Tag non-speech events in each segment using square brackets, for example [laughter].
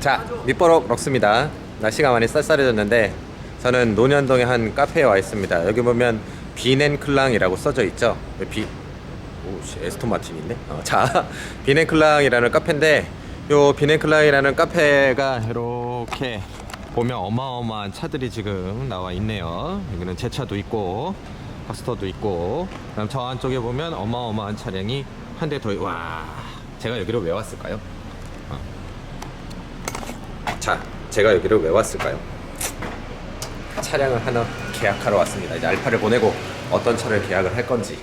자, 밑버럭 럭스입니다. 날씨가 많이 쌀쌀해졌는데 저는 논현동의 한 카페에 와 있습니다. 여기 보면 비넨클랑이라고 써져 있죠. 비 오씨 에스톤 마틴인데. 어, 자, [laughs] 비넨클랑이라는 카페인데 요 비넨클랑이라는 카페가 이렇게 보면 어마어마한 차들이 지금 나와 있네요. 여기는 제 차도 있고 파스터도 있고 그다음 저 안쪽에 보면 어마어마한 차량이 한 대 더. 와, 제가 여기로 왜 왔을까요? 자, 제가 여기를 왜 왔을까요? 차량을 하나 계약하러 왔습니다. 이제 알파를 보내고 어떤 차를 계약을 할 건지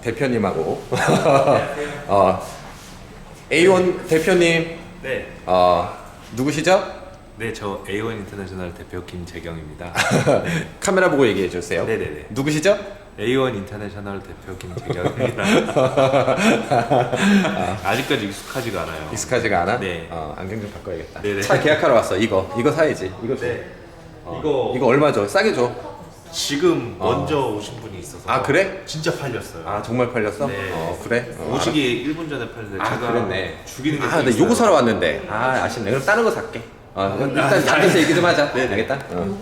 대표님하고 [laughs] 어, A1 대표님 네, 어, 누구시죠? 네, 저 A1 인터내셔널 대표 김재경입니다. [laughs] 카메라 보고 얘기해 주세요. 네네네. 누구시죠? A1 인터내셔널 대표 김재경입니다. [laughs] 아직까지 익숙하지가 않아요. 익숙하지가 않아? 네. 어, 안경 좀 바꿔야겠다. 네네. 차 계약하러 왔어. 이거 이거 사야지. 이거 줘. 네. 어, 이거- 이거 얼마죠? 싸게 줘. 지금 어. 먼저 오신 분이 있어서 아, 그래? 진짜 팔렸어요. 아 정말 팔렸어? 네. 어 그래? 어, 오시기 1분 전에 팔렸는데 아 제가 그랬네. 죽이는 게아또 근데 있어요. 요거 사러 왔는데 아 아쉽네. 그럼 다른 거 살게. 어 그럼 일단 앉아서 얘기 좀 하자. 네네. 알겠다. 어.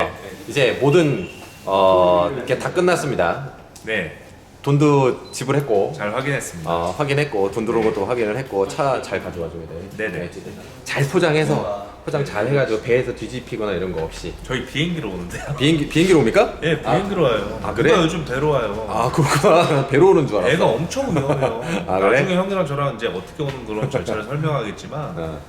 이제 모든 어 이렇게 다 끝났습니다. 네, 돈도 지불했고 잘 확인했습니다. 어, 확인했고 돈 들어온 것도 확인을 했고 차 잘 가져와 줘야 돼. 네네. 알겠지? 잘 포장해서 포장 잘 해가지고 배에서 뒤집히거나 이런 거 없이 저희 비행기로 오는데요. 비행기 비행기로 옵니까? 네, 비행기로 와요. 아, 그래? 누가 요즘 배로 와요. 아 그렇구나. [laughs] 배로 오는 줄 알았어. 배가 엄청 위험해요. 아, 그래? 나중에 형이랑 저랑 이제 어떻게 오는 그런 절차를 [laughs] 설명하겠지만 어.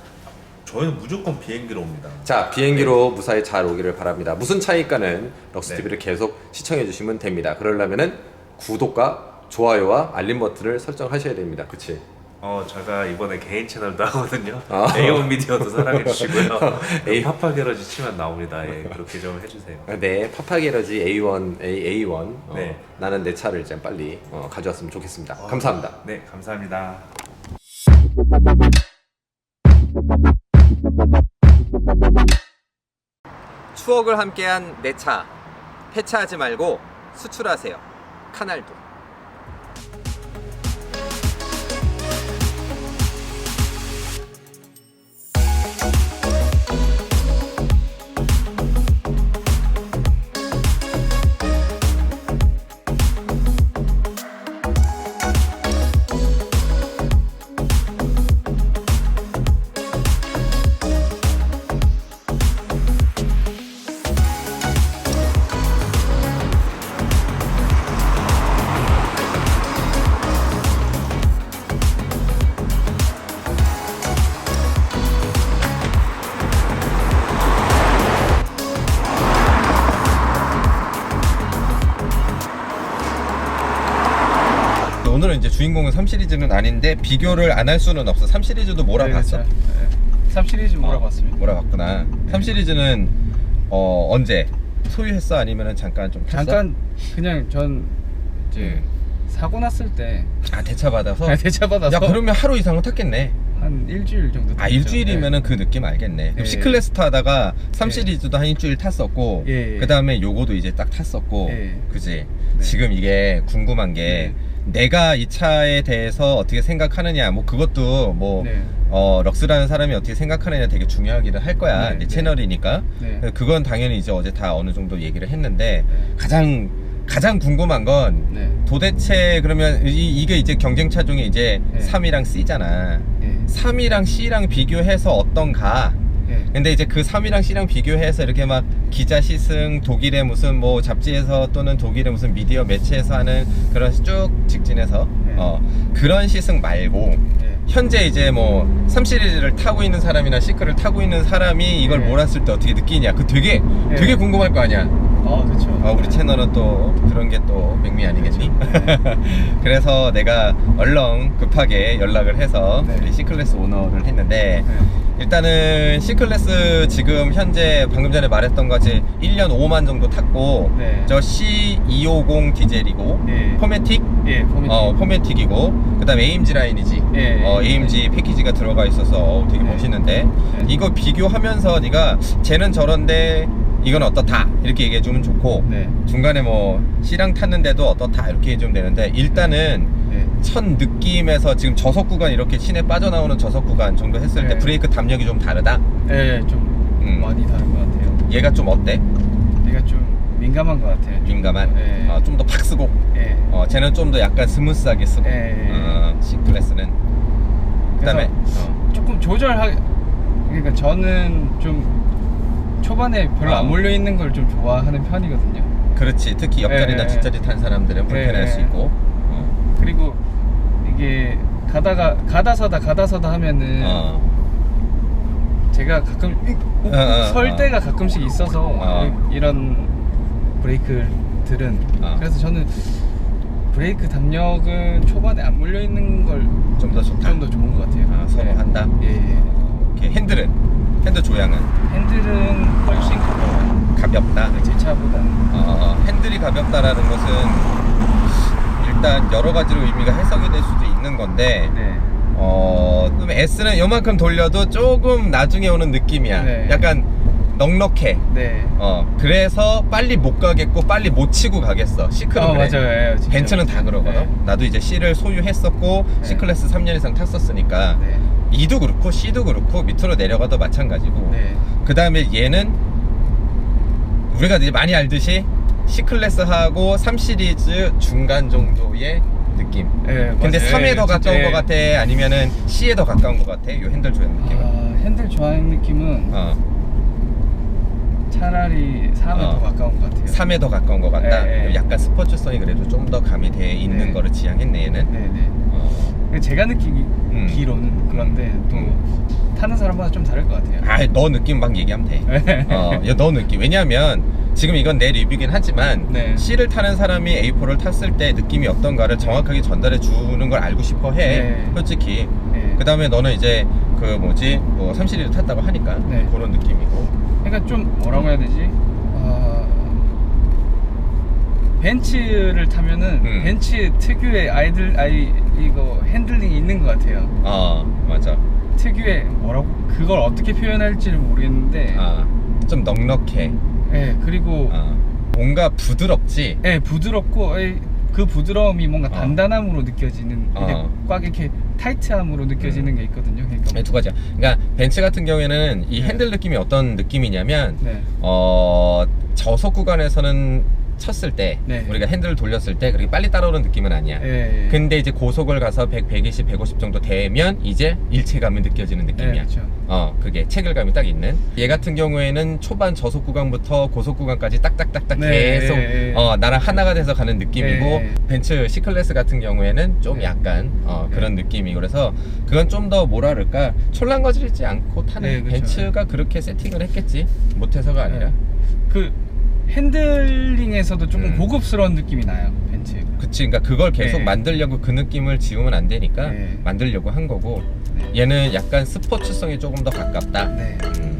저희는 무조건 비행기로 옵니다. 자 비행기로 무사히 잘 오기를 바랍니다. 무슨 차일까는 럭스 네. TV를 계속 시청해 주시면 됩니다. 그러려면은 구독과 좋아요와 알림 버튼을 설정하셔야 됩니다. 그치? 어, 제가 이번에 개인 채널도 하거든요. 아. A1 미디어도 사랑해 주시고요. A- [laughs] A 파파 게러지 치면 나옵니다. 예, 그렇게 좀 해주세요. 네, 파파게러지 A1, A, A1. 어, 네. 나는 내 차를 좀 빨리 어, 가져왔으면 좋겠습니다. 감사합니다. 네, 감사합니다. 추억을 함께한 내 차. 폐차하지 말고 수출하세요. 카날도. 주인공은 3 시리즈는 아닌데 비교를 안 할 수는 없어. 3 시리즈도 몰아봤어. 네, 3 시리즈 몰아봤습니다. 몰아봤구나. 3 시리즈는 어, 언제 소유했어? 아니면은 잠깐 좀 탔어? 잠깐 그냥 전 이제 사고 났을 때 아 대차 받아서. 대차 받아서 야 그러면 하루 이상은 탔겠네. 한 일주일 정도. 아 탔죠. 일주일이면은 그 느낌 알겠네. 예. C 클래스 타다가 3 예. 시리즈도 한 일주일 탔었고, 예, 예. 그 다음에 요거도 이제 딱 탔었고, 예. 그지? 네. 지금 이게 궁금한 게 내가 이 차에 대해서 어떻게 생각하느냐, 뭐 그것도 뭐 네. 어, 럭스라는 사람이 어떻게 생각하느냐 되게 중요하기는 할 거야. 네, 이 네. 채널이니까. 네. 그건 당연히 이제 어제 다 어느 정도 얘기를 했는데 네. 가장 가장 궁금한 건 네. 도대체 그러면 이, 게 이제 경쟁차 중에 이제 네. 3이랑 C잖아. 예. 3이랑 C랑 비교해서 어떤가? 예. 근데 이제 그 3이랑 C랑 비교해서 이렇게 막 기자 시승 독일의 무슨 뭐 잡지에서 또는 독일의 무슨 미디어 매체에서 하는 그런 쭉 직진해서 네. 어 그런 시승 말고 예. 현재 이제 뭐 3시리즈를 타고 있는 사람이나 시크를 타고 있는 사람이 이걸 네. 몰았을 때 어떻게 느끼냐 그 되게 네. 되게 궁금할 거 아니야 아 그렇죠. 아, 우리 채널은 또 그런 게또 맥미 아니겠니? [laughs] 그래서 내가 얼렁 급하게 연락을 해서 네. 우리 C클래스 오너를 했는데 네. 일단은 C클래스 지금 현재 방금 전에 말했던 거지 1년 5만 정도 탔고 네. 저 C250 디젤이고 예. 포매틱 예. 포메틱. 어 포매틱이고 그다음에 AMG 라인이지 예, 어 예. AMG 패키지가 들어가 있어서 되게 네. 멋있는데 네. 이거 비교하면서 네가 쟤는 저런데 이건 어떻다 이렇게 얘기해 주면 좋고 네. 중간에 뭐 C랑 탔는데도 어떻다 이렇게 해주면 되는데 일단은 네. 첫 느낌에서 지금 저속 구간 이렇게 시내 빠져나오는 저속 구간 정도 했을 때 네. 브레이크 담력이 좀 다르다. 네, 좀 음. 많이 다른 것 같아요. 얘가 좀 어때? 얘가 좀 민감한 것 같아요. 좀. 민감한. 네. 어, 좀더 팍 쓰고. 네. 어, 쟤는 좀 더 약간 스무스하게 쓰고. 네. 어, C 클래스는. 그 다음에 어. 조금 조절하 그러니까 저는 좀 초반에 별로 어. 안 몰려 있는 걸 좀 좋아하는 편이거든요. 그렇지. 특히 옆자리나 네. 뒷자리 탄 사람들은 불편할 네. 수 있고. 어. 그리고 이게 가다가 가다 서다 가다 서다 하면은 어. 제가 가끔 어, 어, 설 어. 때가 가끔씩 있어서 어. 이런 브레이크들은 어. 그래서 저는 브레이크 담력은 초반에 안 몰려 있는 걸좀좀더 좋다. 더 좋은 것 같아요. 아, 서로 네. 한다. 예, 예. 오케이. 핸들은 핸들 조향은 핸들은 훨씬 가벼워요. 가볍다. 제 차보다는. 어, 핸들이 가볍다라는 것은 일단 여러 가지로 의미가 해석이 될 수도 있는 건데 네. 어, 그럼 S는 요만큼 돌려도 조금 나중에 오는 느낌이야. 네. 약간 넉넉해. 네. 어, 그래서 빨리 못 가겠고 빨리 못 치고 가겠어. 시크는 어, 그래. 맞아요. 예, 진짜. 벤츠는 다 그러거든. 네. 나도 이제 C를 소유했었고 네. C 클래스 3년 이상 탔었으니까 네. E도 그렇고 C도 그렇고 밑으로 내려가도 마찬가지고. 네. 그 다음에 얘는 우리가 이제 많이 알듯이 C 클래스하고 3 시리즈 중간 정도의 느낌. 네, 근데 맞아요. 3에 더 진짜, 가까운 예. 것 같아? 아니면은 C에 더 가까운 것 같아? 요 핸들 조향 느낌은. 아, 핸들 좋아하는 느낌은 어, 차라리 3에 어. 더 가까운 것 같아요. 3에 더 가까운 것 같다. 예, 예. 약간 스포츠성이 그래도 좀 더 가미돼 있는 네. 거를 지향했네 얘는. 어. 제가 느끼기로는 그런데 또 타는 사람마다 좀 다를 것 같아요. 아, 너 느낌 막 얘기하면 돼. [laughs] 어, 야, 너 느낌. 왜냐면 지금 이건 내 리뷰긴 하지만 네. C를 타는 사람이 A4를 탔을 때 느낌이 어떤가를 정확하게 전달해 주는 걸 알고 싶어 해. 네. 솔직히. 네. 그 다음에 너는 이제 그 뭐지 뭐 3시리즈 탔다고 하니까 네. 그런 느낌이고. 그러니까 좀 뭐라고 해야 되지? 아, 벤츠를 타면은 음. 벤츠 특유의 아이들 아이 이거 핸들링이 있는 것 같아요. 어, 맞아. 특유의 뭐라고 그걸 어떻게 표현할지를 모르겠는데, 아, 좀 넉넉해. 예 그리고 어. 뭔가 부드럽지. 예 부드럽고 예, 그 부드러움이 뭔가 어. 단단함으로 느껴지는 어. 꽉 이렇게 타이트함으로 느껴지는 음. 게 있거든요. 그러니까 네, 두 가지야. 그러니까 벤츠 같은 경우에는 이 네. 핸들 느낌이 어떤 느낌이냐면 네. 어 저속 구간에서는 쳤을 때 네. 우리가 핸들을 돌렸을 때 그렇게 빨리 따라오는 느낌은 아니야. 예, 예. 근데 이제 고속을 가서 100, 120, 150 정도 되면 이제 일체감이 느껴지는 예, 느낌이야. 그렇죠. 어, 그게 체결감이 딱 있는. 얘 같은 경우에는 초반 저속 구간부터 고속 구간까지 딱딱딱딱 네, 계속 예, 예. 어, 나랑 하나가 돼서 가는 느낌이고 예. 벤츠 C 클래스 같은 경우에는 좀 네. 약간 어, 네. 그런 느낌이 그래서 그건 좀 더 뭐라 그럴까 촐랑거리지 않고 타는 네, 그렇죠. 벤츠가 그렇게 세팅을 했겠지 못해서가 아니라 네. 그 핸들링에서도 조금 음. 고급스러운 느낌이 나요 벤츠. 그치 그러니까 그걸 계속 네. 만들려고 그 느낌을 지우면 안 되니까 네. 만들려고 한 거고 네. 얘는 약간 스포츠성이 조금 더 가깝다 네. 음.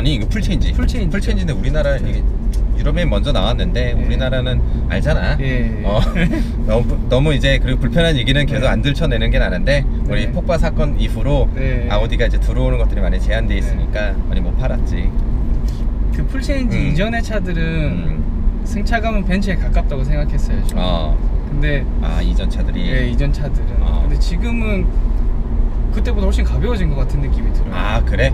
아니 이거 풀체인지 풀체인지. 풀체인지인데 우리나라 이게 유럽에 먼저 나왔는데 네. 우리나라는 알잖아 예. 어, [laughs] 너무, 너무 이제 그리고 불편한 얘기는 계속 네. 안 들춰내는 게 나는데 우리 네. 폭파 사건 이후로 네. 아우디가 이제 들어오는 것들이 많이 제한돼 있으니까 많이 못 팔았지. 그 풀체인지 음. 이전의 차들은 음. 승차감은 벤츠에 가깝다고 생각했어요. 저는. 어, 근데 아 이전 차들이. 예, 이전 차들은. 어. 근데 지금은 그때보다 훨씬 가벼워진 것 같은 느낌이 들어요. 아 그래?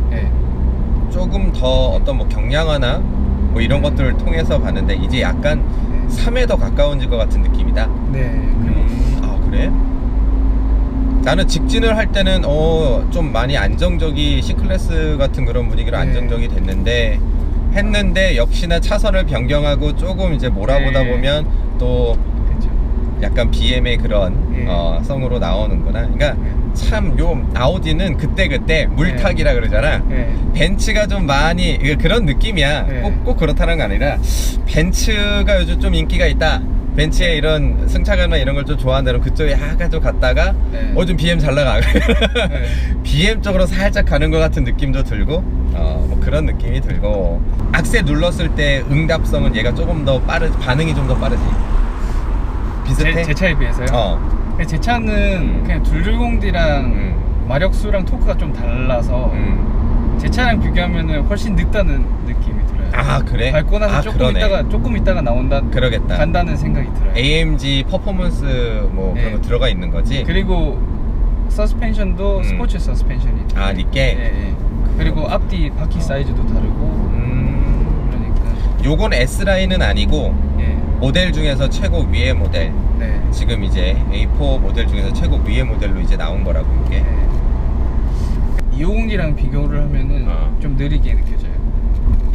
예. 조금 더 어떤 뭐 경량화나 뭐 이런 것들을 통해서 봤는데 이제 약간 네. 3에 더 가까워진 것 같은 느낌이다. 네. 음, 아 그래? 나는 직진을 할 때는 어 좀 많이 안정적이 C 클래스 같은 그런 분위기로 네. 안정적이 됐는데 했는데 역시나 차선을 변경하고 조금 이제 몰아보다 네. 보면 또. 약간 BM의 그런 예. 어, 성으로 나오는구나. 그러니까 참 요 아우디는 그때 그때 물타기라 그러잖아. 예. 벤츠가 좀 많이 그런 느낌이야. 네. 꼭, 꼭 그렇다는 거 아니라 벤츠가 요즘 좀 인기가 있다. 벤츠의 이런 승차감이나 이런 걸 좀 좋아한다면 그쪽에 약간 좀 갔다가 네. 어좀 BM 잘 나가 네. [laughs] BM 쪽으로 살짝 가는 것 같은 느낌도 들고 어, 뭐 그런 느낌이 들고 악셀 눌렀을 때 응답성은 얘가 조금 더 빠르 반응이 좀 더 빠르지 비슷해? 제, 제 차에 비해서요. 어. 제 차는 음. 그냥 둘둘공디랑 음. 마력수랑 토크가 좀 달라서 음. 제 차랑 비교하면 훨씬 늦다는 느낌이 들어요. 아 그래? 밟고 나서 아, 조금 그러네. 있다가 조금 있다가 나온다. 그러겠다 간다는 생각이 들어요. AMG 퍼포먼스 뭐 네. 그런 거 들어가 있는 거지? 그리고 서스펜션도 음. 스포츠 서스펜션이. 아, 니께? 예, 예. 그리고 앞뒤 바퀴 사이즈도 다르고 음... 그러니까 요건 S라인은 아니고 예. 모델 중에서 최고 위의 모델 네. 지금 이제 A4 모델 중에서 최고 위의 모델로 이제 나온 거라고 이게 네. 250이랑 비교를 하면은 어. 좀 느리게 느껴져요.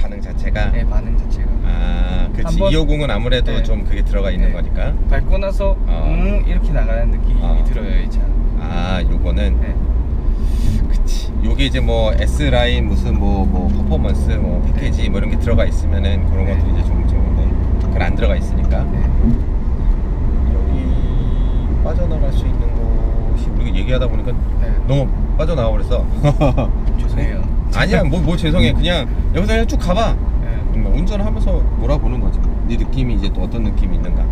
반응 자체가 네, 반응 자체가. 아 그치 한번- 250은 아무래도 네. 좀 그게 들어가 있는 네. 거니까 밟고 나서 어. 음 이렇게 나가는 느낌이 어. 들어요 이 차. 아 요거는 네. 그치 요게 이제 뭐 S라인 무슨 뭐, 뭐 퍼포먼스 뭐 패키지 뭐 이런 게 들어가 있으면은 그런 네. 것도 이제 좀 좋은데 그건 안 들어가 있으니까 네. 빠져나갈 수 있는 곳이 우리가 얘기하다 보니까 네. 너무 빠져나와 버렸어 [laughs] 죄송해요. [laughs] 아니야 뭐, 뭐 죄송해 그냥 여기서 그냥 쭉 가봐 네. 뭐 운전하면서 몰아보는 거지 네 느낌이 이제 또 어떤 느낌이 있는가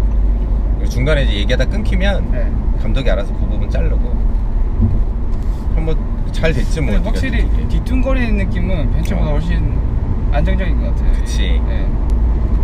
중간에 이제 얘기하다 끊기면 네. 감독이 알아서 그 부분 자르고 한번 잘 됐지 뭐 확실히. 뒤뚱거리는 느낌은 벤츠보다 어. 훨씬 안정적인 것 같아요. 그치. 네.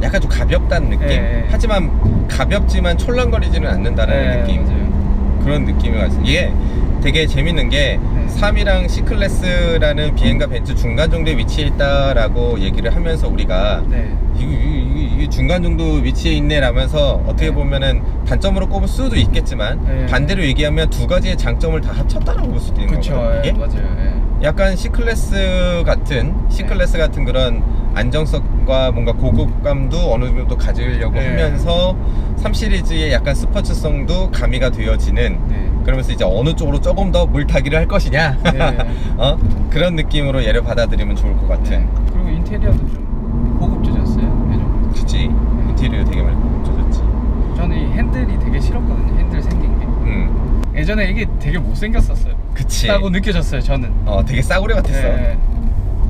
약간 좀 가볍다는 느낌 네. 하지만 가볍지만 촐랑거리지는 않는다는 네, 느낌 맞아요. 그런 느낌이 가지고 이게 되게 재밌는 게 네. 3이랑 C클래스라는 비행과 벤츠 중간 정도에 위치해 있다라고 얘기를 하면서 우리가 네. 이게, 중간 정도 위치에 있네 라면서 어떻게 네. 보면은 단점으로 꼽을 수도 있겠지만 네. 반대로 얘기하면 두 가지의 장점을 다 합쳤다라고 볼 수도 있는 그쵸. 거거든요 예, 맞아요. 예. 약간 C클래스 같은 C클래스 같은 그런 안정성과 뭔가 고급감도 어느 정도 가지려고 네. 하면서 3 시리즈의 약간 스포츠성도 가미가 되어지는 네. 그러면서 이제 어느 쪽으로 조금 더 물타기를 할 것이냐 네. [laughs] 어? 그런 느낌으로 얘를 받아들이면 좋을 것 같은 네. 그리고 인테리어도 좀 고급져졌어요. 예전. 그치 인테리어 되게 많이 고급져졌지 저는 이 핸들이 되게 싫었거든요. 핸들 생긴 게. 음 예전에 이게 되게 못생겼었어요. 그치 라고 느껴졌어요. 저는. 어 되게 싸구려 같았어 네.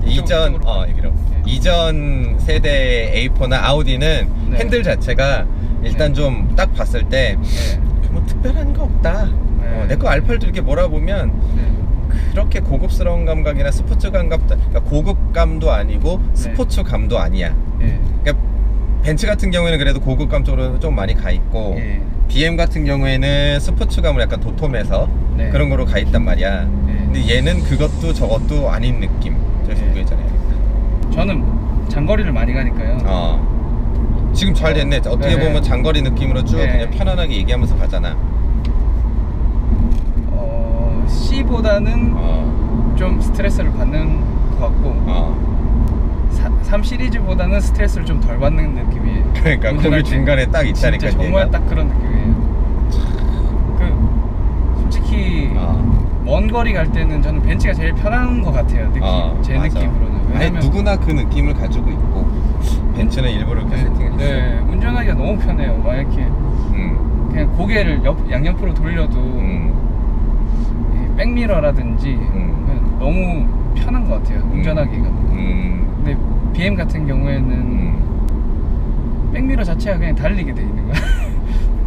이전 어 네. 이전 세대 A4나 아우디는 네. 핸들 자체가 일단 네. 좀딱 봤을 때 네. 뭐 특별한 거 없다. 네. 내거 알팔도 이렇게 몰아보면 네. 그렇게 고급스러운 감각이나 스포츠 감각, 그러니까 고급감도 아니고 스포츠감도 아니야. 네. 그러니까 벤츠 같은 경우에는 그래도 고급감 쪽으로 좀 많이 가 있고 예. BM 같은 경우에는 스포츠감을 약간 도톰해서 네. 그런 거로 가 있단 말이야. 네. 근데 얘는 그것도 저것도 아닌 느낌. 저기서 네. 보여잖아요. 저는 장거리를 많이 가니까요. 어. 지금 잘 됐네. 어떻게 네. 보면 장거리 느낌으로 쭉 네. 그냥 편안하게 얘기하면서 가잖아. 어, C보다는 어. 좀 스트레스를 받는 것 같고 어. 사, 3 시리즈보다는 스트레스를 좀 덜 받는 느낌이에요. 그러니까 거기 때. 중간에 딱 있다니까. 정말 얘가. 딱 그런 느낌이에요. 그 솔직히 어. 먼 거리 갈 때는 저는 벤츠가 제일 편한 것 같아요. 느낌 어, 제 맞아. 느낌으로는. 아니 누구나 그 느낌을 가지고 있고 벤츠는 일부러 이렇게 네, 세팅을 네, 했어. 운전하기가 너무 편해요. 막 이렇게 음. 그냥 고개를 옆 양옆으로 돌려도 음. 이 백미러라든지 음. 그냥 너무 편한 것 같아요. 운전하기가. 음. 근데 BM 같은 경우에는 음. 백미러 자체가 그냥 달리게 돼 있는 거야.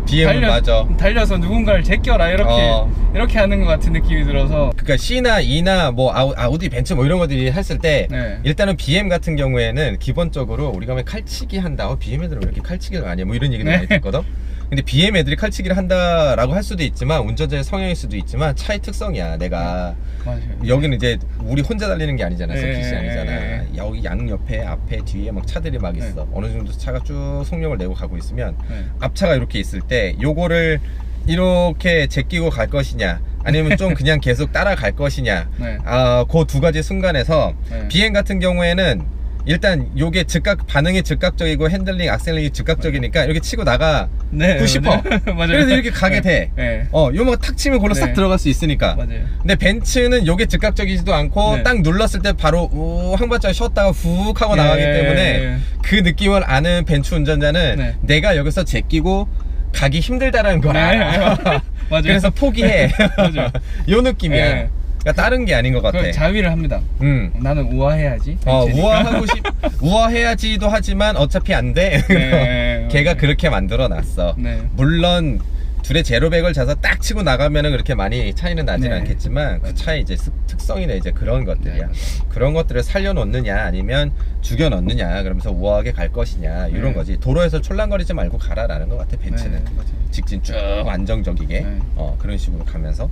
BM은 맞아. 달려서 누군가를 제껴라 이렇게 어. 이렇게 하는 것 같은 느낌이 들어서 그러니까 C나 E나 뭐 아우, 아우 디 벤츠 뭐 이런 것들이 했을 때 네. 일단은 BM 같은 경우에는 기본적으로 우리가 왜 칼치기 한다. 어, BM 애들은 왜 이렇게 칼치기를 많이 해? 뭐 이런 얘기를 네. 많이 듣거든. 근데 BM 애들이 칼치기를 한다라고 할 수도 있지만 운전자의 성향일 수도 있지만 차의 특성이야. 내가 맞아요. 여기는 이제 우리 혼자 달리는 게 아니잖아. 네, 서킷이 네, 아니잖아. 네. 여기 양 옆에 앞에 뒤에 막 차들이 막 있어. 어느 정도 차가 쭉 속력을 내고 가고 있으면 네. 앞차가 이렇게 있을 때 요거를 이렇게 제끼고 갈 것이냐 아니면 좀 그냥 계속 따라갈 것이냐 [laughs] 네. 아, 그 두 가지 순간에서 네. 비행 같은 경우에는 일단 요게 즉각 반응이 즉각적이고 핸들링 악셀링이 즉각적이니까 이렇게 치고 나가 네, 고 싶어. [laughs] 맞아요. 맞아요. 그래서 이렇게 가게 돼. 네. 어 요만 탁 치면 골로 싹 네. 들어갈 수 있으니까 맞아요. 근데 벤츠는 요게 즉각적이지도 않고 네. 딱 눌렀을 때 바로 우, 한 발짝 쉬었다가 훅 하고 네. 나가기 때문에 그 느낌을 아는 벤츠 운전자는 네. 내가 여기서 제끼고 가기 힘들다라는 걸 알아. [laughs] 맞아요. 그래서 포기해. [laughs] 맞아요. 요 느낌이야. 네. 그러니까 다른 게 아닌 것 같아. 그 자위를 합니다. 음. 나는 우아해야지. 어. 우아하고 싶, 우아해야지도 하지만 어차피 안 돼. 네, [laughs] 걔가 맞아요. 그렇게 만들어 놨어. 네. 물론 둘의 제로백을 자서 딱 치고 나가면은 그렇게 많이 차이는 나진 네. 않겠지만 그 차이 이제 습- 특성이나 이제 그런 것들이야. 네. 그런 것들을 살려 놓느냐 아니면 죽여 넣느냐 그러면서 우아하게 갈 것이냐 이런 네. 거지. 도로에서 촐랑거리지 말고 가라라는 것 같아 벤츠는. 네. 직진 쭉 안정적이게 네. 어, 그런 식으로 가면서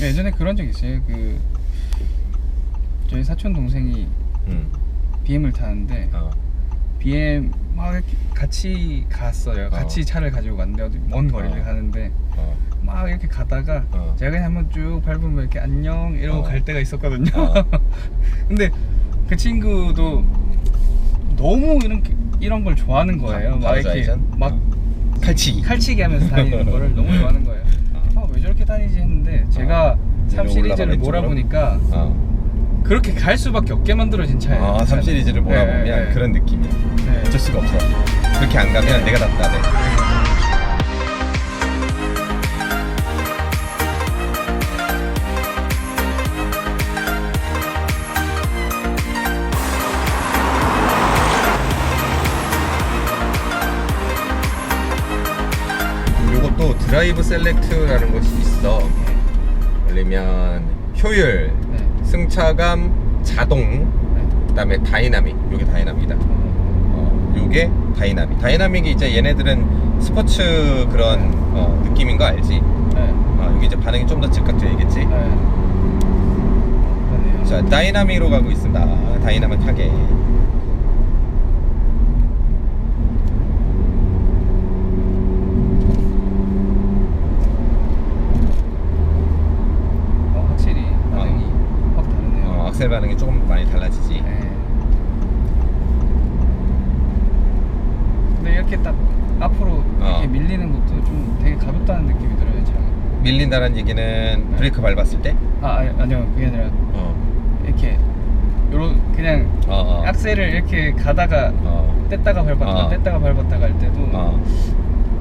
예전에 그런 적 있어요. 그 저희 사촌 동생이 음, BM을 타는데 어, BM 막 이렇게 같이 갔어요. 같이 어. 차를 가지고 갔는데 어디 먼 거리를 어. 가는데 어, 막 이렇게 가다가 어. 제가 그냥 한번 쭉 밟으면 이렇게 안녕 이러고 어. 갈 때가 있었거든요. 어. [laughs] 근데 그 친구도 너무 이런 이런 걸 좋아하는 거예요. 막 바로 이렇게 좌회전? 막 어. 칼치기. 칼치기 하면서 다니는 거를 너무 좋아하는 거예요. 아 다니지 했는데 제가 어. 3 위로 시리즈를 올라가 몰아보니까 어. 그렇게 갈 수밖에 없게 만들어진 차예요. 아, 3 시리즈를 몰아보면 네, 네. 그런 느낌이야. 네. 어쩔 수가 없어. 그렇게 안 가면 내가 답답해. 드라이브 셀렉트라는 것이 있어. 올리면 효율, 네. 승차감, 자동, 네. 그다음에 다이나믹. 요게 다이나믹이다. 어, 요게 다이나믹. 다이나믹이 이제 얘네들은 스포츠 그런 어, 느낌인 거 알지? 네. 어, 여기 이제 반응이 좀 더 즉각되겠지? 네. 자, 다이나믹으로 가고 있습니다. 다이나믹하게. 어, 확실히 반응이 확 어, 악셀 반응이 조금 많이 달라지지. 네. 근데 이렇게 딱 앞으로 이렇게 어. 밀리는 것도 좀 되게 가볍다는 느낌이 들어요. 차. 밀린다는 얘기는 브레이크 밟았을 때? 아 아니, 아니요 그게 아니라 어. 이렇게 요런 그냥 어, 어. 악셀을 이렇게 가다가 어. 뗐다가 밟았다 어. 뗐다가 밟았다 갈 때도 어.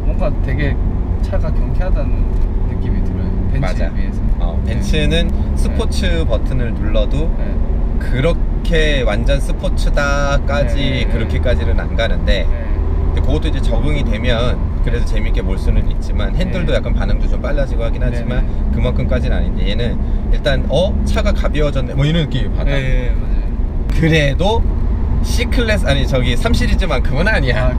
뭔가 되게 차가 경쾌하다는 느낌이 들어요. 벤츠에 맞아. 비해서. 어, 벤츠는 스포츠 버튼을 눌러도 네. 그렇게 완전 스포츠다까지 네. 그렇게까지는 안 가는데 네. 근데 그것도 이제 적응이 되면 그래도 재밌게 몰 수는 있지만 핸들도 네. 약간 반응도 좀 빨라지고 하긴 하지만 네, 그만큼까지는 아닌데 얘는 일단 어 차가 가벼워졌네 뭐 이런 느낌이 받아 네. 그래도 C 클래스 아니 저기 3 시리즈만큼은 아니야 아,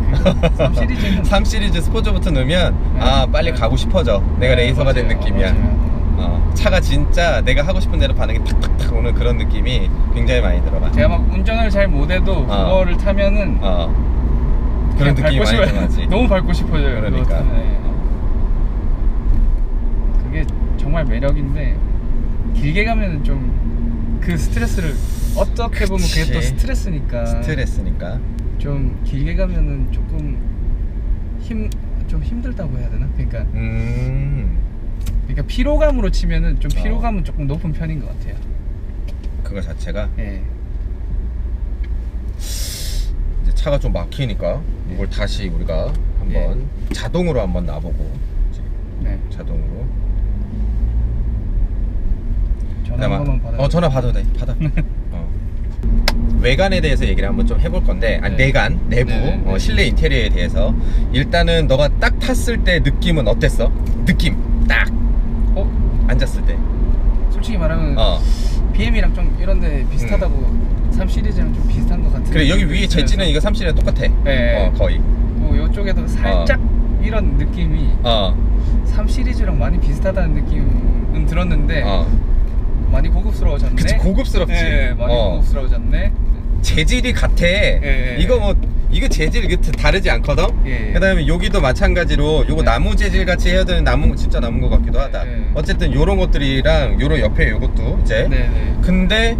그3 시리즈는 [laughs] 3 시리즈 스포츠 버튼 넣으면 네. 아 빨리 네. 가고 싶어져 내가 네, 레이서가 된. 느낌이야 차가 진짜 내가 하고 싶은 대로 반응이 탁탁탁 오는 그런 느낌이 굉장히 많이 들어가 제가 막 운전을 잘 못해도 그거를 타면은 어 그런 그냥 느낌이 밟고 많이 싶어요. 들어가지 [laughs] 너무 밟고 싶어져요. 그러니까. 타면. 그게 정말 매력인데 길게 가면은 좀 그 스트레스를 어떻게 보면 그게 또 그치. 스트레스니까 스트레스니까 좀 길게 가면은 조금 힘 좀 힘들다고 해야 되나? 그러니까 음 그러니까 피로감으로 치면은 좀 어. 피로감은 조금 높은 편인 것 같아요. 그거 자체가 예. 이제 차가 좀 막히니까 네. 이걸 다시 우리가 한번 자동으로 한번 놔보고 이제 네. 자동으로 전화 한 번만 받아. 어 전화 받아도 돼 받아 [laughs] 어. 외관에 대해서 얘기를 한번 좀 해볼 건데 아니 네. 내관 내부 네, 네, 어, 네. 실내 인테리어에 대해서 일단은 너가 딱 탔을 때 느낌은 어땠어? 느낌 딱 어? 앉았을 때 솔직히 말하면 어. BM이랑 좀 이런데 비슷하다고 3 시리즈랑 좀 비슷한 것 같은. 그래 여기 위에 재질은 이거 3 시리랑 똑같아 네. 어 거의 뭐 이쪽에도 살짝 이런 느낌이 어 3 시리즈랑 많이 비슷하다는 느낌은 들었는데 어. 많이 고급스러워졌네. 그치 고급스럽지 네, 많이 어. 고급스러워졌네. 재질이 같아. 예. 이거 뭐 이거 재질 이거 다르지 않거든. 예. 그 다음에 여기도 마찬가지로 요거 네. 나무 재질 같이 해야 되는 나무 진짜 나무인 것 같기도 하다. 예. 어쨌든 요런 것들이랑 요런 옆에 요것도 이제. 네네. 근데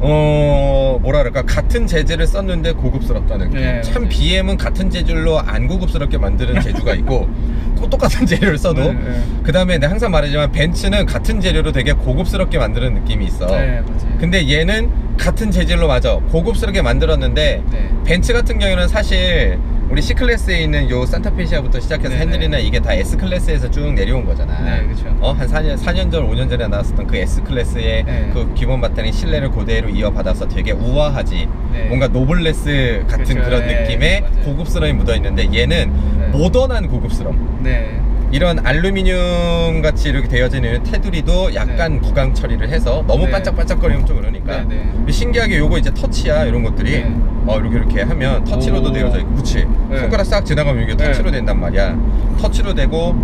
어 뭐라 그럴까 같은 재질을 썼는데 고급스럽다는. 네, 참 맞아요. BM은 같은 재질로 안 고급스럽게 만드는 재주가 있고 [laughs] 또 똑같은 재료를 써도 네, 네. 그 다음에 내가 항상 말하지만 벤츠는 같은 재료로 되게 고급스럽게 만드는 느낌이 있어. 네 맞아요. 근데 얘는 같은 재질로 맞아 고급스럽게 만들었는데 네. 벤츠 같은 경우는 사실 우리 C 클래스에 있는 요 산타페시아부터 시작해서 네네. 핸들이나 이게 다 S 클래스에서 쭉 내려온 거잖아. 네, 그쵸. 어, 한 4년 4년 전, 5년 전에 나왔었던 그 S 클래스의 네. 그 기본 바탕의 실내를 그대로 이어받아서 되게 우아하지. 네. 뭔가 노블레스 같은 그쵸, 그런 네, 느낌의 맞아요. 고급스러움이 묻어 있는데 얘는 네. 모던한 고급스러움. 네. 이런 알루미늄 같이 이렇게 되어져 있는 테두리도 약간 네. 무광 처리를 해서 너무 네. 반짝반짝거리면 좀 그러니까 네, 네. 신기하게 요거 이제 터치야 이런 것들이 네. 어 이렇게 이렇게 하면 터치로도 오. 되어져 있고 그치 네. 손가락 싹 지나가면 이게 네. 터치로 된단 말이야 터치로 되고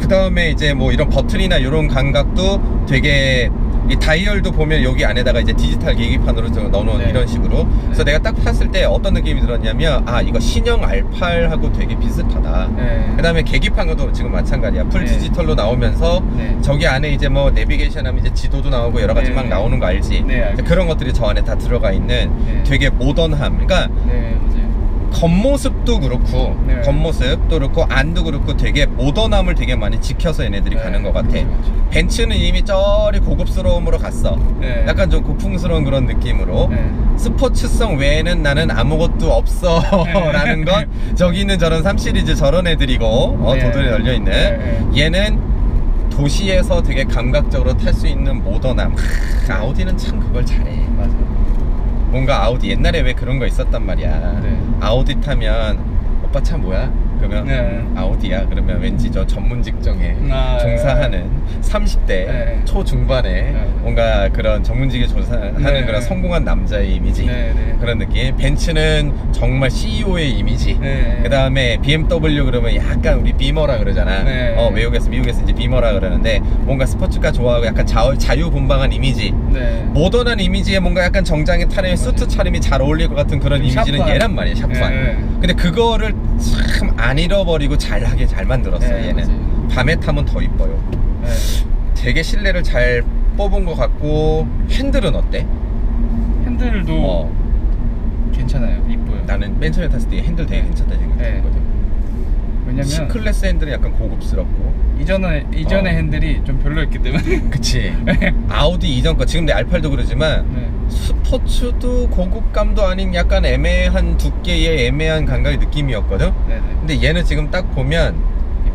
그 다음에 이제 뭐 이런 버튼이나 이런 감각도 되게 이 다이얼도 보면 여기 안에다가 이제 디지털 계기판으로 좀 넣어놓은 네. 이런 식으로 그래서 네. 내가 딱 탔을 때 어떤 느낌이 들었냐면 아 이거 신형 R8하고 되게 비슷하다 네. 그 다음에 계기판도 지금 마찬가지 야. 풀 네. 디지털로 나오면서 네. 저기 안에 이제 뭐 내비게이션 하면 이제 지도도 나오고 여러 가지 네. 막 나오는 거 알지? 네. 그런 것들이 저 안에 다 들어가 있는 네. 되게 모던함. 그러니까 네, 맞아요. 겉모습도 그렇고 네. 겉모습도 그렇고 안도 그렇고 되게 모던함을 되게 많이 지켜서 얘네들이 네. 가는 것 같아. 그쵸, 그쵸. 벤츠는 이미 저리 고급스러움으로 갔어. 네. 약간 좀 고풍스러운 그런 느낌으로. 네. 스포츠성 외에는 나는 아무것도 없어 네. [laughs] 라는 건 저기 있는 저런 3 시리즈 저런 애들이고 어, 네. 도돌이 널려있는 네, 얘는 도시에서 되게 감각적으로 탈 수 있는 모던함 크, 아우디는 참 그걸 잘해 맞아요. 뭔가 아우디 옛날에 왜 그런 거 있었단 말이야 네. 아우디 타면 오빠 차 뭐야? 그러면 네. 아우디야 그러면 왠지 저 전문 직종에 아, 종사하는 30대 네. 초중반에 네. 뭔가 그런 전문직에 종사하는 네. 그런 성공한 남자의 이미지 네, 네. 그런 느낌 벤츠는 정말 CEO의 이미지 네. 그 다음에 BMW 그러면 약간 우리 비머라 그러잖아 네. 어 외국에서 미국에서 이제 비머라 그러는데 뭔가 스포츠카 좋아하고 약간 자, 자유분방한 이미지 네. 모던한 이미지에 뭔가 약간 정장에 차림에 수트 차림이 잘 어울릴 것 같은 그런 좀 이미지는 샤프한. 얘란 말이야 샤프한 네. 근데 그거를 참안 잃어버리고 잘하게 잘 만들었어 네, 얘는 맞아요. 밤에 타면 더 이뻐요 네. 되게 실내를 잘 뽑은 것 같고 핸들은 어때? 핸들도 어 괜찮아요. 이뻐요. 나는 맨 처음에 탔을 때 핸들 되게 괜찮다 네. 생각했거든 왜냐면 C클래스 핸들은 약간 고급스럽고 이전에 이전의 어. 핸들이 좀 별로였기 때문에. [laughs] 그치 [laughs] 아우디 이전 거 지금 내 R8도 그러지만 네. 스포츠도 고급감도 아닌 약간 애매한 두께의 애매한 감각의 느낌이었거든 네, 네. 근데 얘는 지금 딱 보면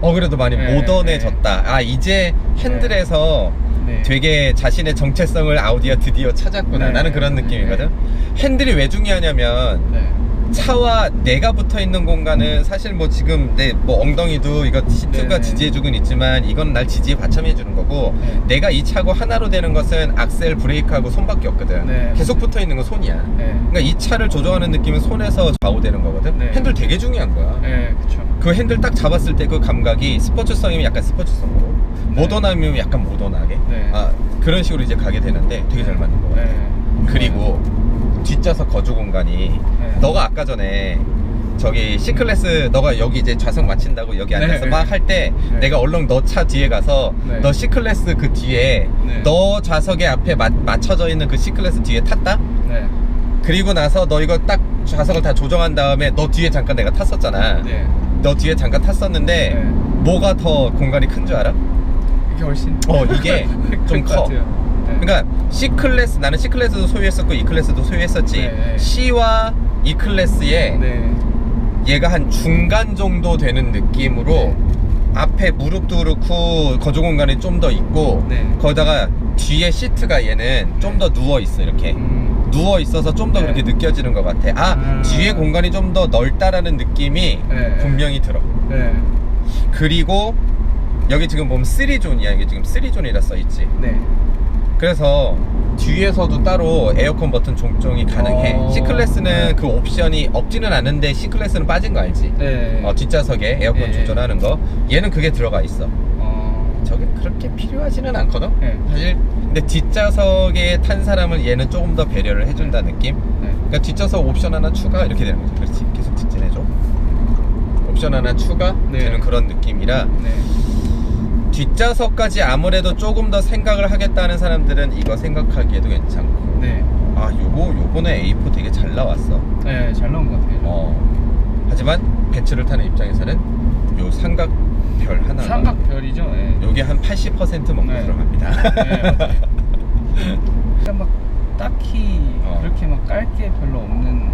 어 그래도 많이 네, 모던해졌다 아 이제 핸들에서 네. 되게 자신의 정체성을 아우디가 드디어 찾았구나 네, 나는 그런 네, 느낌이거든 핸들이 왜 중요하냐면 네. 차와 내가 붙어 있는 공간은 사실 뭐 지금 내 뭐 엉덩이도 이거 시트가 네네. 지지해주긴 있지만 이건 날 지지에 받침해주는 거고 네. 내가 이 차고 하나로 되는 것은 악셀 브레이크하고 손밖에 없거든 네. 계속 붙어 있는 건 손이야 네. 그러니까 이 차를 조종하는 느낌은 손에서 좌우되는 거거든 네. 핸들 되게 중요한 거야 네, 그쵸. 그 핸들 딱 잡았을 때 그 감각이 스포츠성이면 약간 스포츠성으로 네. 모던함이면 약간 모던하게 네. 아 그런 식으로 이제 가게 되는데 되게 잘 맞는 거 같아 네. 그리고 뒷좌석 거주 공간이 네. 너가 아까 전에 저기 C클래스 너가 여기 이제 좌석 맞춘다고 여기 네. 앉아서 막 할 때 네. 내가 얼른 너 차 뒤에 가서 네. 너 C클래스 그 뒤에 네. 너 좌석에 앞에 맞, 맞춰져 있는 그 C클래스 뒤에 탔다? 네. 그리고 나서 너 이거 딱 좌석을 다 조정한 다음에 너 뒤에 잠깐 내가 탔었잖아 네. 너 뒤에 잠깐 탔었는데 네. 뭐가 더 공간이 큰 줄 알아? 이게 훨씬 어 이게 [laughs] 좀 커. 네. 그러니까 C 클래스 나는 C 클래스도 소유했었고 E 클래스도 소유했었지. 네, 네. C와 E 클래스에 네. 얘가 한 중간 정도 되는 느낌으로 앞에 무릎도 그렇고 거주 공간이 좀 더 있고 네. 거기다가 뒤에 시트가 얘는 좀 더 누워 있어 이렇게. 음. 누워 있어서 좀더 네. 그렇게 느껴지는 것 같아. 아 음. 뒤에 공간이 좀 더 넓다라는 느낌이 네. 분명히 들어. 네. 그리고 여기 지금 보면 3존이야. 이게 지금 3존이라 써 있지. 네. 그래서 뒤에서도 따로 에어컨 버튼 종종이 가능해. 어. C클래스는 네. 그 옵션이 없지는 않은데 C클래스는 빠진 거 알지? 네. 어, 뒷좌석에 에어컨 네. 조절하는 거. 얘는 그게 들어가 있어. 어. 저게 그렇게 필요하지는 않거든? 네. 사실. 근데 뒷좌석에 탄 사람을 얘는 조금 더 배려를 해준다 느낌? 네. 그러니까 뒷좌석 옵션 하나 추가 이렇게 되는 거지. 그렇지. 계속 직진해줘. 옵션 하나 추가 네. 되는 그런 느낌이라 네. 뒷좌석까지 아무래도 조금 더 생각을 하겠다는 사람들은 이거 생각하기에도 괜찮고 네. 아 요거 요번에 A4 되게 잘 나왔어 네, 잘 나온 것 같아요. 어 하지만 벤츠를 타는 입장에서는 요 삼각별 하나 삼각별이죠. 네. 요게 한 80% 먹고 네. 들어갑니다 네, 맞아요. 그러니까 [laughs] 막 딱히 어. 그렇게 막 깔 게 별로 없는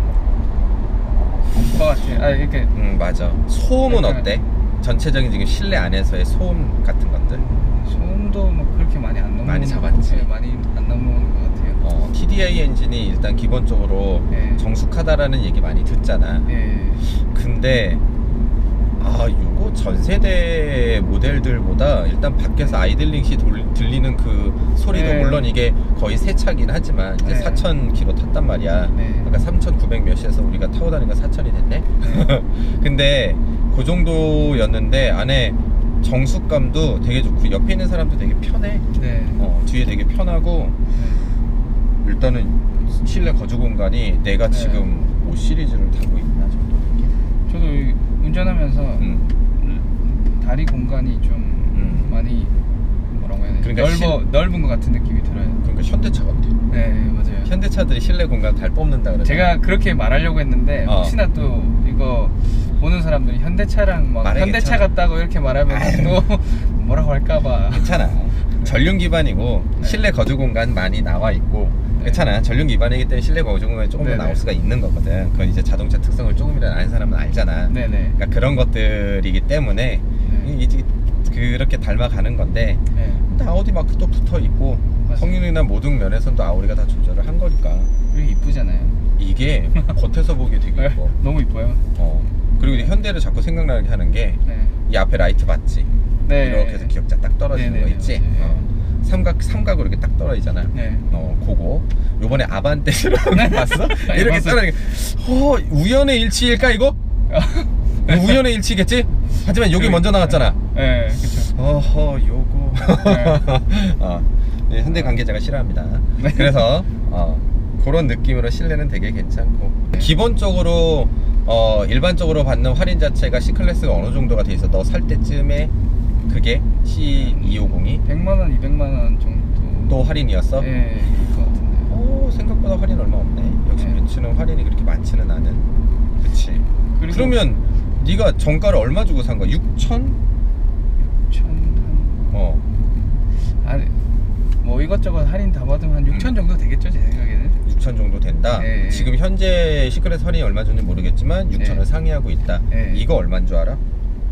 것 같아요. 아 이렇게 음 맞아. 소음은 약간- 어때? 전체적인 지금 실내 안에서의 소음 같은 것들. 소음도 뭐 그렇게 많이 안 넘는 많이 잡았지. 네, 많이 안 넘어오는 것 같아요. 어, TDI 엔진이 일단 기본적으로 네. 정숙하다라는 얘기 많이 듣잖아. 예. 근데 아 요거 전 세대 모델들보다 일단 밖에서 아이들링 시 돌, 들리는 그 소리도 네. 물론 이게 거의 새 차긴 하지만 이제 네. 4,000km 탔단 말이야. 네. 그러니까 3,900 몇에서 우리가 타고 다니니까 4,000이 됐네. [laughs] 근데 그 정도였는데 안에 정숙감도 되게 좋고 옆에 있는 사람도 되게 편해. 네. 어, 뒤에 되게 편하고 네. 일단은 실내 거주 공간이 내가 네. 지금 5 시리즈를 타고 있나 정도 느낌. 저도 이 운전하면서 음. 다리 공간이 좀 음. 많이 뭐라고 해야 되지? 그러니까 넓어 넓은 것 같은 느낌이 들어요. 그러니까 현대차 같아. 네 맞아요. 현대차들이 실내 공간 잘 뽑는다 그러잖아. 제가 그렇게 말하려고 했는데 어. 혹시나 또 이거 보는 사람들이 현대차랑 막 말해, 현대차 괜찮아. 같다고 이렇게 말하면 아유. 또 [laughs] 뭐라고 할까봐. 괜찮아. [laughs] 전륜 기반이고 네. 실내 거주 공간 많이 나와 있고 네. 괜찮아. 전륜 기반이기 때문에 실내 거주 공간이 조금 더 네네. 나올 수가 있는 거거든. 그건 이제 자동차 특성을 조금이라도 아는 사람은 알잖아. 네네. 그러니까 그런 것들이기 때문에 네. 이제 그렇게 닮아가는 건데 네. 근데 아우디 마크도 붙어 있고. 성능이나 모든 면에서는 또 아우디가 다 조절을 한 거니까 여기 이쁘잖아요. 이게 겉에서 보기에 되게 [laughs] 네, 예뻐. 너무 이뻐요. 어. 그리고 이제 현대를 자꾸 생각나게 하는 게이 네. 앞에 라이트 봤지? 네. 이렇게 해서 기억자 딱 떨어지는 네네네, 거 있지? 맞아요. 어. 삼각 삼각으로 이렇게 딱 떨어지잖아. 네. 어, 그거. 요번에 아반떼 들어간 거 봤어? [laughs] 네, 이렇게 봤어요. 떨어지는 게. 어, 우연의 일치일까 이거? [laughs] 우연의 일치겠지? 하지만 여기 그- 먼저 나왔잖아. 네, 그렇죠. 어허, 요거. 네. [laughs] 어, 네, 현대 관계자가 싫어합니다. 네. 그래서 어, 그런 느낌으로 실내는 되게 괜찮고 기본적으로 어, 일반적으로 받는 할인 자체가 C 클래스가 어느 정도가 돼 있어? 너 살 때쯤에 그게 C250이 100만 원, 200만 원 정도. 또 할인이었어? 예, 일것 같은데. 오, 생각보다 할인 얼마 없네. 역시 네. 벤츠는 할인이 그렇게 많지는 않은. 그치. 그러면 네가 정가를 얼마 주고 산 거야? 6천? 천 한. 어. 아, 뭐 이것저것 할인 다 받으면 한 6천 음. 정도 되겠죠, 제 생각에는. 6천 정도 된다. 네. 지금 현재 시크릿 할인이 얼마 전지 모르겠지만 6천을 네. 상회하고 있다. 네. 이거 얼마인 줄 알아?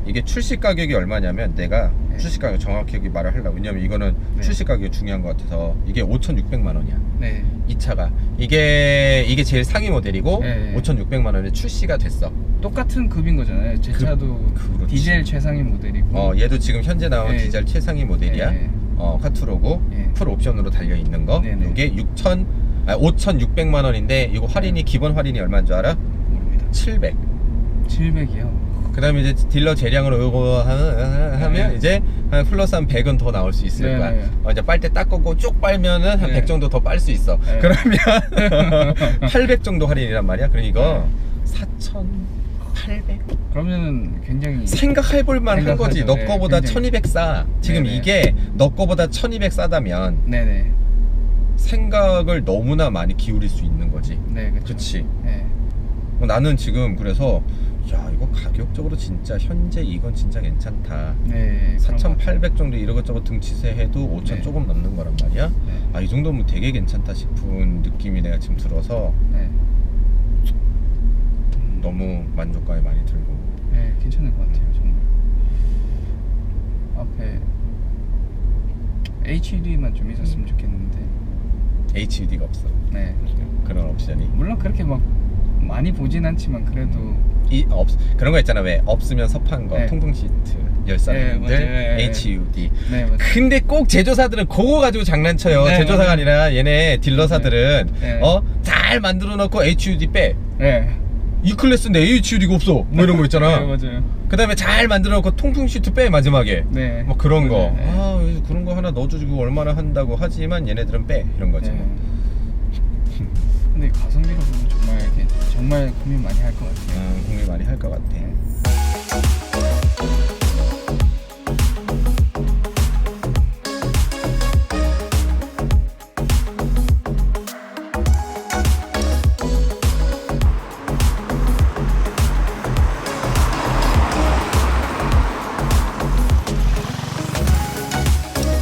이게 출시 가격이 얼마냐면 내가 네. 출시 가격 정확히 말을 하려고 왜냐면 이거는 네. 출시 가격이 중요한 것 같아서 이게 5,600만 원이야. 네. 이 차가 이게 이게 제일 상위 모델이고 네. 5,600만 원에 출시가 됐어. 똑같은 급인 거잖아요. 제 급, 차도 그렇지. 디젤 최상위 모델이고. 어 얘도 지금 현재 나온 네. 디젤 최상위 모델이야. 네. 어 카투로고 네. 풀 옵션으로 달려 있는 거. 이게 6천 아 5,600만 원인데 이거 할인이 기본 할인이 얼마인 줄 알아? 모릅니다. 700. 700이요. 그다음에 이제 딜러 재량으로 하- 하면 네. 이제 한 플러스 한 100은 더 나올 수 있을 네, 거야. 네. 어, 이제 빨대 닦고 쭉 빨면은 한 네. 100 정도 더 빨 수 있어. 네. 그러면 [laughs] 800 정도 할인이란 말이야. 그럼 이거 네. 4,800. 그러면은 굉장히 생각해 볼 만한. 거지. 너 네, 거보다 굉장히. 1200 싸. 지금 네, 네. 이게 너 거보다 1200 싸다면 네네. 생각을 너무나 많이 기울일 수 있는 거지. 네, 그렇죠. 그치. 네. 어, 나는 지금 그래서 야 이거 가격적으로 진짜 현재 이건 진짜 괜찮다. 네. 그런 것 같아요. 4,800 정도 이러고저것 등치세해도 5,000 네. 조금 넘는 거란 말이야. 네. 아이 정도면 되게 괜찮다 싶은 느낌이 내가 지금 들어서 네. 음, 너무 만족감이 많이 들고. 네, 괜찮은 것 같아요, 정말. 앞에 HUD만 좀 있었으면 음. 좋겠는데. HUD가 없어. 네. 그런 옵션이. 물론 그렇게 막 많이 보진 않지만 그래도 이 없 그런 거 있잖아 왜 없으면 섭한 거 네. 통풍 시트 네, 열선들 맞아요. 네, 네. HUD 네, 맞아요. 근데 꼭 제조사들은 그거 가지고 장난쳐요 네, 제조사가 맞아요. 아니라 얘네 딜러사들은 네. 어잘 만들어 놓고 HUD 빼 네. 이 클래스인데 HUD가 없어 뭐 이런 거 있잖아 네, 맞아요. 그 다음에 잘 만들어 놓고 통풍 시트 빼 마지막에 네. 뭐 그런 거 맞아요. 네. 아, 왜 그런 거 하나 넣어주고 얼마나 한다고 하지만 얘네들은 빼 이런 거지 네. 뭐. 근데 가성비로 보면 정말 이렇게 정말 고민 많이 할 것 같아요. 음, 고민 많이 할 것 같아 네.